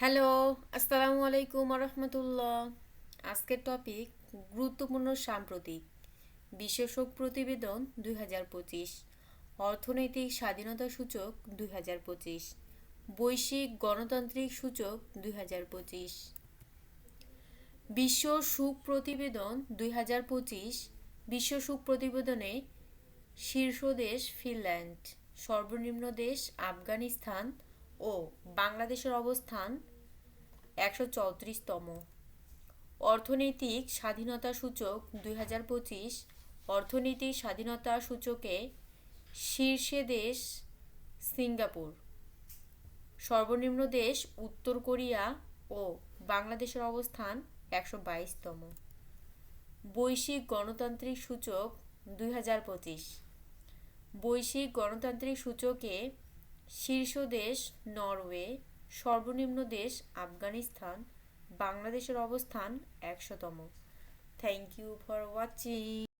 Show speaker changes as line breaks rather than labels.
Hello, আসসালামু আলাইকুম রহমতুল্লাহ আজকের টপিক গুরুত্বপূর্ণ সাম্প্রতিক, বিশ্ব শোক প্রতিবেদন দুই হাজার পঁচিশ, অর্থনৈতিক স্বাধীনতা সূচক দুই হাজার পঁচিশ, বৈশ্বিক গণতান্ত্রিক সূচক দুই বিশ্ব সুখ প্রতিবেদন দুই বিশ্ব সুখ প্রতিবেদনে শীর্ষ দেশ ফিনল্যান্ড, সর্বনিম্ন দেশ আফগানিস্তান ও বাংলাদেশের অবস্থান একশো চৌত্রিশতম। অর্থনৈতিক স্বাধীনতা সূচক দুই হাজার পঁচিশ। অর্থনৈতিক স্বাধীনতা সূচকে শীর্ষে দেশ সিঙ্গাপুর। সর্বনিম্ন দেশ উত্তর কোরিয়া ও বাংলাদেশের অবস্থান একশো বাইশতম। বৈশ্বিক গণতান্ত্রিক সূচক দুই হাজার পঁচিশ। বৈশ্বিক গণতান্ত্রিক সূচকে শীর্ষ দেশ নরওয়ে সর্বনিম্ন দেশ আফগানিস্তান বাংলাদেশের অবস্থান একশোতম। Thank you for watching